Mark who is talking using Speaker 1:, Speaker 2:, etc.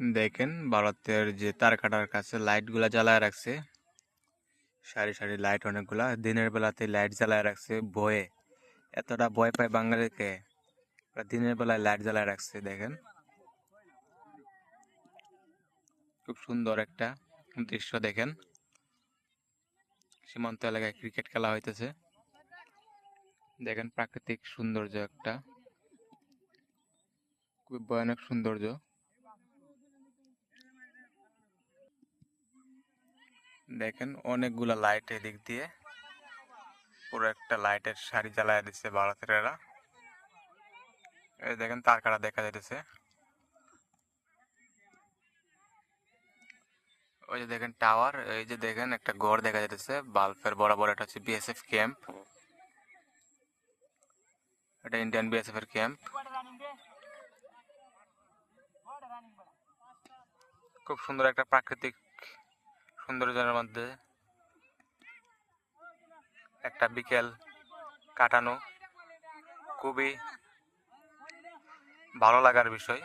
Speaker 1: দেখেন, ভারতের যে তার কাটার কাছে লাইটগুলা জ্বালায় রাখছে। সারি সারি লাইট অনেকগুলা। দিনের বেলাতে লাইট জ্বালায় রাখছে ভয়ে এতটা ভয় পায় বাঙালিকে। দিনের বেলায় লাইট জ্বালায় রাখছে, দেখেন। খুব সুন্দর একটা দৃশ্য, দেখেন। সীমান্ত এলাকায় ক্রিকেট খেলা হইতেছে। দেখেন প্রাকৃতিক সৌন্দর্য একটা। খুব ভয়ানক সৌন্দর্য। দেখেন অনেকগুলা লাইট এদিক দিয়ে। পুরো একটা লাইটের সারি জ্বালায় দিচ্ছে ভারতের এরা এই দেখেন তার কাটা দেখা যাইতেছে। ওই যে দেখেন টাওয়ার, এই যে দেখেন একটা ঘর দেখা যাইতেছে, বাল্বের বরাবর এটা হচ্ছে বিএসএফ ক্যাম্প এটা ইন্ডিয়ান বিএসএফ এর ক্যাম্প খুব সুন্দর একটা প্রাকৃতিক সৌন্দর্যের মধ্যে একটা বিকেল কাটানো। খুবই ভালো লাগার বিষয়।